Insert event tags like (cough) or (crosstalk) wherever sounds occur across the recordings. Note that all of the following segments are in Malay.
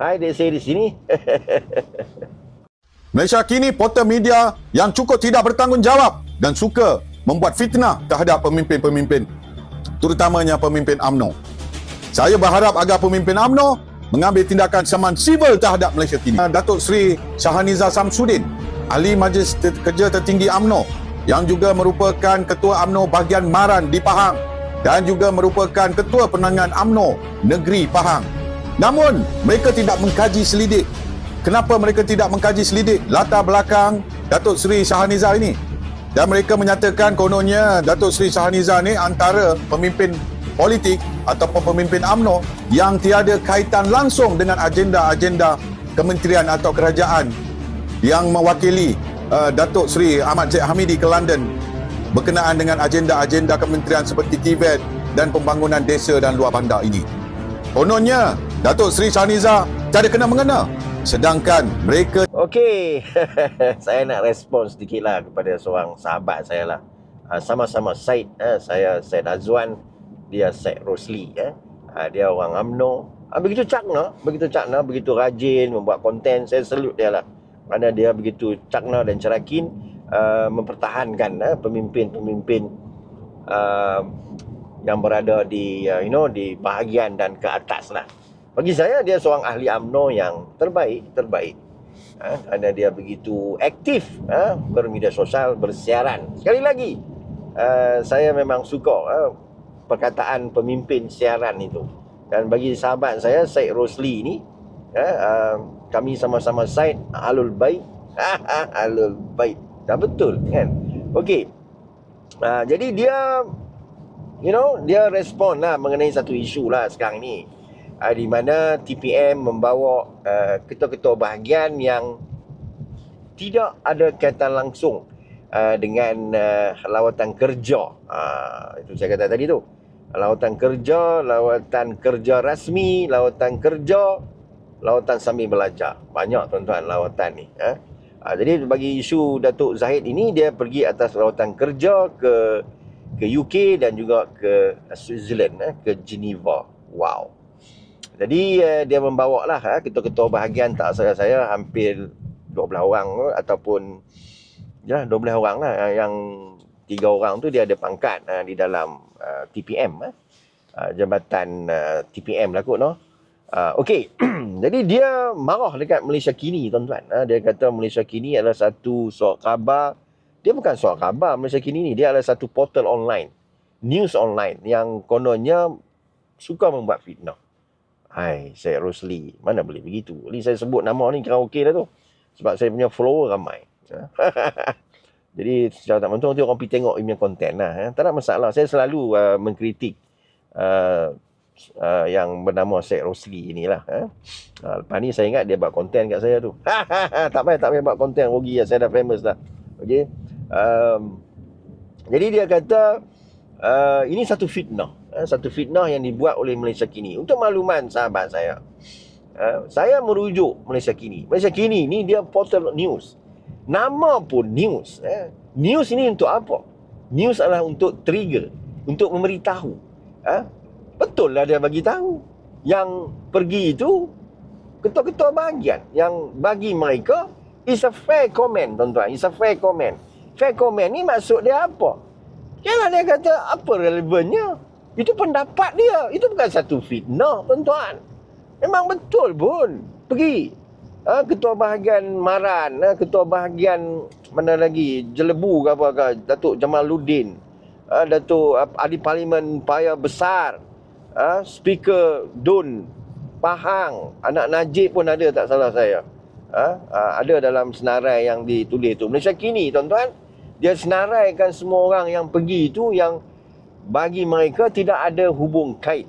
Hai, dia saya di sini. (laughs) Malaysia kini portal media yang cukup tidak bertanggungjawab dan suka membuat fitnah terhadap pemimpin-pemimpin terutamanya pemimpin AMNO. Saya berharap agar pemimpin AMNO mengambil tindakan saman sivil terhadap Malaysia kini. Datuk Seri Shahaniza Samsudin, Ahli Majlis Kerja Tertinggi AMNO yang juga merupakan Ketua AMNO bahagian Maran di Pahang dan juga merupakan Ketua Penangan AMNO Negeri Pahang. Namun, mereka tidak mengkaji selidik kenapa mereka tidak mengkaji selidik latar belakang Datuk Seri Shahaniza ini. Dan mereka menyatakan kononnya Datuk Seri Shahaniza ini antara pemimpin politik ataupun pemimpin AMNO yang tiada kaitan langsung dengan agenda-agenda kementerian atau kerajaan yang mewakili uh, Datuk Seri Ahmad Zek Hamidi ke London berkenaan dengan agenda-agenda kementerian seperti TVET dan pembangunan desa dan luar bandar ini. Kononnya Datuk Seri Shahaniza tiada kena mengena Sedangkan mereka Okey, (laughs) saya nak respon sedikit lah kepada seorang sahabat saya lah. Uh, sama-sama Said, uh, saya Said Azwan, dia Said Rosli. Uh. Uh, dia orang UMNO. Uh, begitu cakna, begitu cakna, begitu rajin membuat konten. Saya salute dia lah. Kerana dia begitu cakna dan cerakin mempertahankan uh, pemimpin-pemimpin yang berada di, you know, di bahagian dan ke atas lah. Bagi saya dia seorang ahli AMNO yang terbaik, terbaik. Ha, kerana dia begitu aktif ha, bermedia sosial, bersiaran. Sekali lagi, uh, saya memang suka uh, perkataan pemimpin siaran itu. Dan bagi sahabat saya, Syed Rosli ini, uh, uh, kami sama-sama Syed Alul Baik. Alul Baik. Dah betul kan? Okey. Uh, jadi dia, you know, dia respon lah mengenai satu isu lah sekarang ni uh, di mana TPM membawa uh, ketua-ketua bahagian yang tidak ada kaitan langsung uh, dengan uh, lawatan kerja. Uh, itu saya kata tadi tu. Lawatan kerja, lawatan kerja rasmi, lawatan kerja, lawatan sambil belajar. Banyak tuan-tuan lawatan ni. Uh. Uh, jadi bagi isu Datuk Zahid ini dia pergi atas lawatan kerja ke ke UK dan juga ke Switzerland eh, ke Geneva. Wow. Jadi uh, dia membawa lah uh, ketua-ketua bahagian tak saya saya hampir 12 orang uh, ataupun ya 12 orang lah uh, yang tiga orang tu dia ada pangkat uh, di dalam uh, TPM uh, uh, jabatan uh, TPM lah kot no. Uh, Okey, jadi dia marah dekat Malaysia kini tuan-tuan. Uh, dia kata Malaysia kini adalah satu surat khabar. Dia bukan surat khabar Malaysia kini ni. Dia adalah satu portal online. News online yang kononnya suka membuat fitnah. Hai, saya Rosli. Mana boleh begitu? Ni saya sebut nama ni kira okey dah tu. Sebab saya punya follower ramai. (laughs) Jadi secara tak mentu nanti orang pergi tengok punya konten lah. Eh. Tak ada masalah. Saya selalu uh, mengkritik uh, uh, yang bernama Syed Rosli inilah. Eh. Uh, lepas ni saya ingat dia buat konten kat saya tu. (laughs) tak payah, tak payah buat konten. Rugi lah. Saya dah famous dah. Okay. Um, jadi dia kata uh, ini satu fitnah uh, satu fitnah yang dibuat oleh Malaysia kini. Untuk makluman sahabat saya, uh, saya merujuk Malaysia kini. Malaysia kini ni dia portal news. Nama pun news. Eh. News ini untuk apa? News adalah untuk trigger, untuk memberitahu. Betul lah dia bagi tahu. Yang pergi itu ketua-ketua bahagian yang bagi mereka is a fair comment tuan-tuan. Is a fair comment. Fair comment ni maksud dia apa? Jangan dia kata apa relevannya. Itu pendapat dia. Itu bukan satu fitnah, tuan-tuan. Memang betul pun. Pergi. Ha, ketua bahagian Maran, ha, ketua bahagian mana lagi? Jelebu ke apa ke? Datuk Jamaluddin. Ha, Datuk Ahli Parlimen Paya Besar. Ha, Speaker Dun Pahang. Anak Najib pun ada tak salah saya. Ha, ha, ada dalam senarai yang ditulis tu. Malaysia kini, tuan-tuan. Dia senaraikan semua orang yang pergi itu yang bagi mereka tidak ada hubung kait.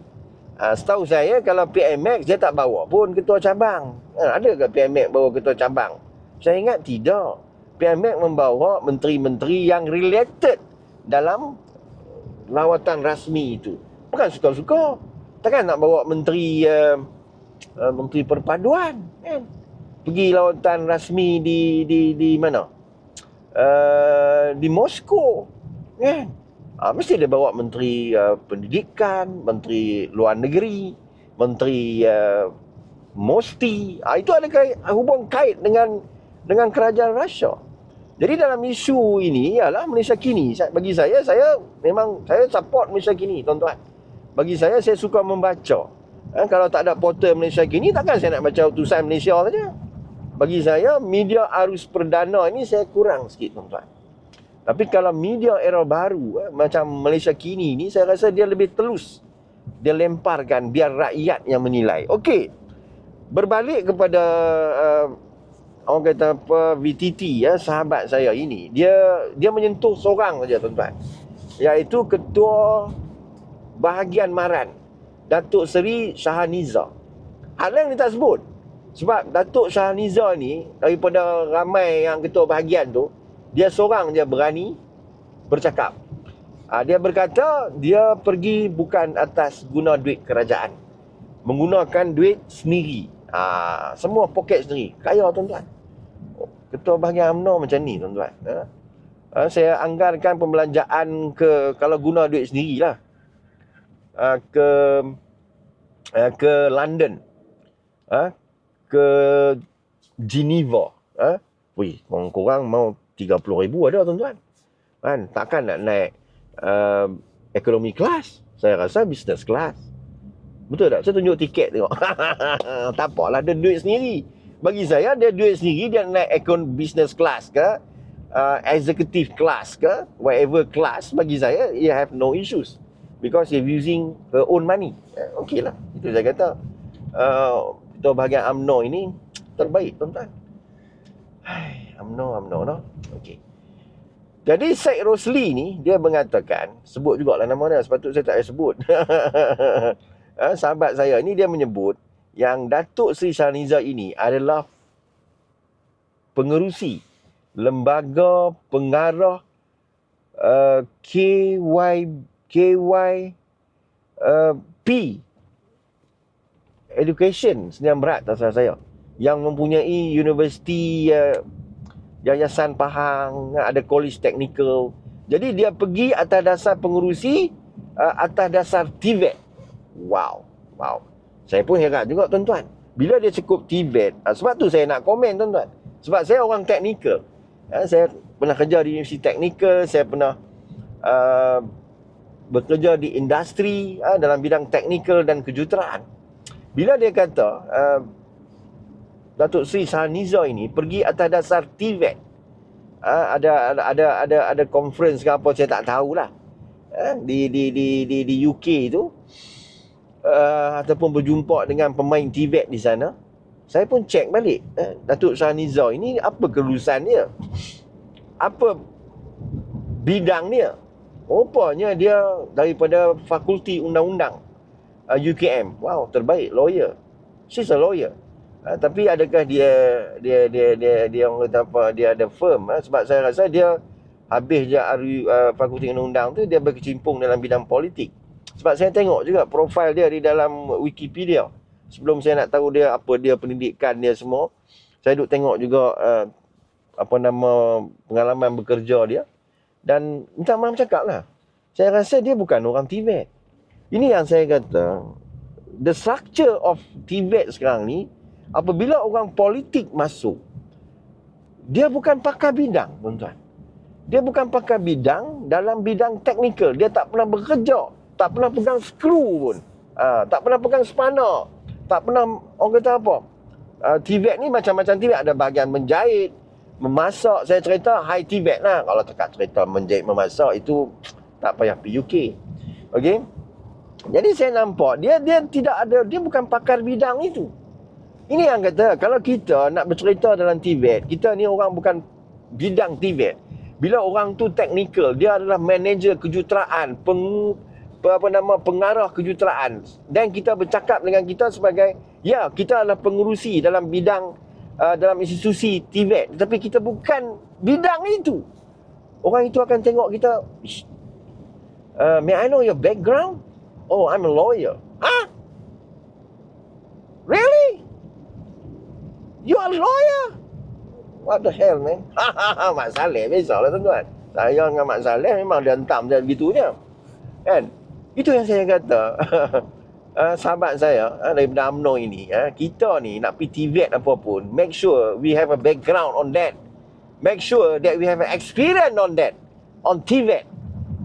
Ha, setahu saya kalau PMX dia tak bawa pun ketua cabang. Ha, ada ke PMX bawa ketua cabang? Saya ingat tidak. PMX membawa menteri-menteri yang related dalam lawatan rasmi itu. Bukan suka-suka. Takkan nak bawa menteri uh, uh, menteri perpaduan kan? Pergi lawatan rasmi di di di mana? Uh, di Moskow. Kan? Uh, mesti dia bawa menteri uh, pendidikan, menteri luar negeri, menteri uh, Mosti. Ah, itu ada kait, hubung kait dengan dengan kerajaan Russia. Jadi dalam isu ini ialah Malaysia kini. Bagi saya, saya memang saya support Malaysia kini, tuan-tuan. Bagi saya, saya suka membaca. Eh, kalau tak ada portal Malaysia kini, takkan saya nak baca utusan Malaysia saja. Bagi saya, media arus perdana ini saya kurang sikit, tuan-tuan. Tapi kalau media era baru, eh, macam Malaysia kini ni, saya rasa dia lebih telus. Dia lemparkan biar rakyat yang menilai. Okey, berbalik kepada uh, orang kata apa VTT ya sahabat saya ini dia dia menyentuh seorang saja tuan-tuan iaitu ketua bahagian Maran Datuk Seri Shahaniza hal yang dia tak sebut sebab Datuk Shahaniza ni daripada ramai yang ketua bahagian tu dia seorang je berani bercakap. Ha, dia berkata dia pergi bukan atas guna duit kerajaan. Menggunakan duit sendiri. Ha, semua poket sendiri. Kaya tuan-tuan. Ketua bahagian UMNO macam ni tuan-tuan. Ha? Ha, saya anggarkan pembelanjaan ke kalau guna duit sendirilah. Ha, ke ke London. Ke Geneva. Ha? Wih, korang mau 30 ribu ada tuan-tuan. Kan? Takkan nak naik uh, ekonomi kelas? Saya rasa business class betul tak? Saya tunjuk tiket tengok. (laughs) Tak apalah dia duit sendiri. Bagi saya dia duit sendiri dia naik ekon business class ke uh, executive class ke whatever class bagi saya you have no issues. Because you're using her own money. Eh, okey lah itu saya kata. Uh, ketua bahagian UMNO ini terbaik tuan-tuan. Hai, UMNO UMNO no? Okey jadi Syed Rosli ni dia mengatakan sebut jugalah nama dia sepatutnya saya tak payah sebut. Ha, (laughs) sahabat saya ni dia menyebut yang Datuk Seri Shaniza ini adalah pengerusi lembaga pengarah uh, KY KY uh, P Education Sdn Berat tak salah saya. Yang mempunyai universiti uh, Yayasan Pahang ada college technical. Jadi dia pergi atas dasar pengurusi uh, atas dasar TVET wow wow. Saya pun heran juga tuan-tuan. Bila dia cukup TVET uh, sebab tu saya nak komen tuan-tuan. Sebab saya orang teknikal uh, saya pernah kerja di universiti teknikal saya pernah uh, bekerja di industri uh, dalam bidang teknikal dan kejuruteraan. Bila dia kata uh, Datuk Sri Sahaniza ini pergi atas dasar TVET. Uh, ada ada ada ada ada conference ke apa saya tak tahulah. Uh, di di di di di UK tu uh, ataupun berjumpa dengan pemain TVET di sana. Saya pun cek balik uh, Datuk Sahaniza ini apa kelulusan dia? Apa bidang dia? Rupanya dia daripada Fakulti Undang-Undang uh, UKM. Wow, terbaik lawyer. She's a lawyer. Ha, tapi adakah dia dia dia dia dia orang kata apa dia ada firm ha? sebab saya rasa dia habis je RU, uh, fakulti undang-undang tu dia berkecimpung dalam bidang politik. Sebab saya tengok juga profil dia di dalam Wikipedia. Sebelum saya nak tahu dia apa dia pendidikan dia semua, saya duk tengok juga uh, apa nama pengalaman bekerja dia dan minta maaf cakap lah. Saya rasa dia bukan orang Tibet. Ini yang saya kata the structure of Tibet sekarang ni apabila orang politik masuk dia bukan pakar bidang tuan-tuan. Dia bukan pakar bidang dalam bidang teknikal. Dia tak pernah bekerja tak pernah pegang skru pun. Ha, tak pernah pegang spana tak pernah orang kata apa? Uh, Tibet ni macam-macam Tibet ada bahagian menjahit memasak. Saya cerita high Tibet lah. Kalau tak cerita menjahit memasak itu tak payah pergi UK okey? Jadi saya nampak dia dia tidak ada dia bukan pakar bidang itu ini yang kata kalau kita nak bercerita dalam Tibet, kita ni orang bukan bidang Tibet. Bila orang tu teknikal, dia adalah manager kejuruteraan, peng, apa nama pengarah kejuruteraan dan kita bercakap dengan kita sebagai ya, kita adalah pengurusi dalam bidang uh, dalam institusi Tibet, tapi kita bukan bidang itu. Orang itu akan tengok kita uh, may I know your background? Oh, I'm a lawyer. You are lawyer? What the hell, man? (laughs) Mak Saleh biasalah tuan-tuan. Saya dengan Mak Saleh memang dia hentam dia begitunya. Kan? Itu yang saya kata. uh, (laughs) sahabat saya uh, daripada UMNO ini, uh, kita ni nak pergi TVET apa pun, make sure we have a background on that. Make sure that we have an experience on that. On TVET.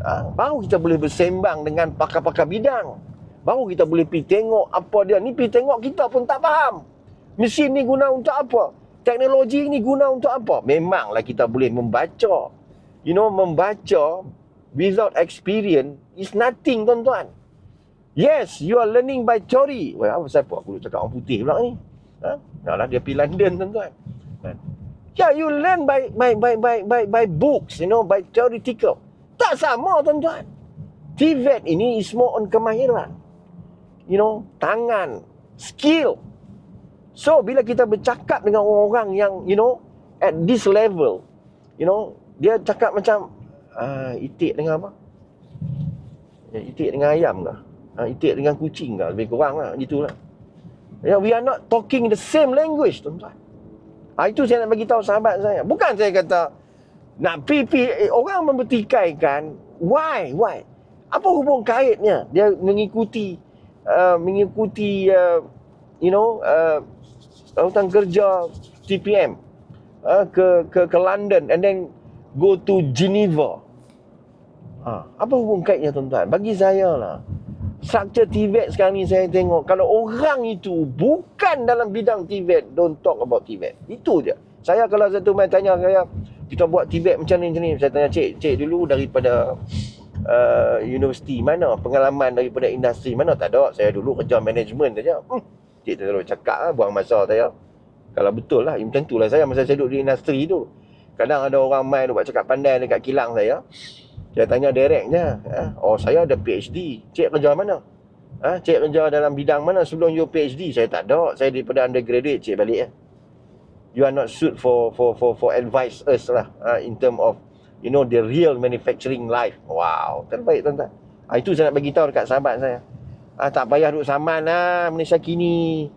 Uh, baru kita boleh bersembang dengan pakar-pakar bidang. Baru kita boleh pergi tengok apa dia. Ni pergi tengok kita pun tak faham. Mesin ni guna untuk apa? Teknologi ni guna untuk apa? Memanglah kita boleh membaca. You know, membaca without experience is nothing, tuan-tuan. Yes, you are learning by theory. Weh, apa siapa aku duk cakap orang putih pula ni? Ha? Yalah, dia pergi London, tuan-tuan. Kan? Yeah, you learn by by by by by by books, you know, by theoretical. Tak sama, tuan-tuan. TVET ini is more on kemahiran. You know, tangan, skill. So, bila kita bercakap dengan orang-orang yang, you know, at this level, you know, dia cakap macam, uh, itik dengan apa? Ya, itik dengan ayam ke? Ha, itik dengan kucing ke? Lebih kurang lah, gitulah. Ya, we are not talking the same language, tuan-tuan. Ha, itu saya nak bagi tahu sahabat saya. Bukan saya kata nak pipi eh, orang membertikaikan why why apa hubung kaitnya dia mengikuti uh, mengikuti uh, you know uh, lautan kerja TPM uh, ke ke ke London and then go to Geneva. Ha, apa hubung kaitnya tuan-tuan? Bagi saya lah structure TVET sekarang ni saya tengok kalau orang itu bukan dalam bidang TVET don't talk about TVET itu je. Saya kalau satu main tanya saya kita buat TVET macam ni macam ni. Saya tanya cik cik dulu daripada uh, universiti mana? Pengalaman daripada industri mana? Tak ada saya dulu kerja management saja. Hmm. Cik terlalu cakap lah, buang masa saya kalau betul lah macam tu lah saya masa saya duduk di industri tu kadang ada orang main buat cakap pandai dekat kilang saya saya tanya direct je ha? oh saya ada PhD cik kerja mana ha? cik kerja dalam bidang mana sebelum you PhD saya tak ada saya daripada undergraduate cik balik ya you are not suit for for for for advise us lah uh, in term of you know the real manufacturing life. Wow, terbaik tuan-tuan. Uh, itu saya nak bagi tahu dekat sahabat saya ah, tak payah duduk saman ah, Malaysia kini.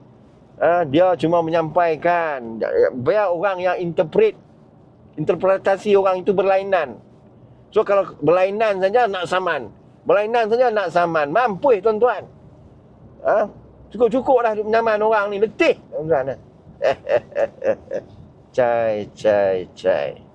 Ah, dia cuma menyampaikan. Biar orang yang interpret, interpretasi orang itu berlainan. So kalau berlainan saja nak saman. Berlainan saja nak saman. Mampu eh tuan-tuan. Ah, cukup-cukup dah duduk menyaman orang ni. Letih tuan-tuan. Eh, eh, eh, cai, cai, cai.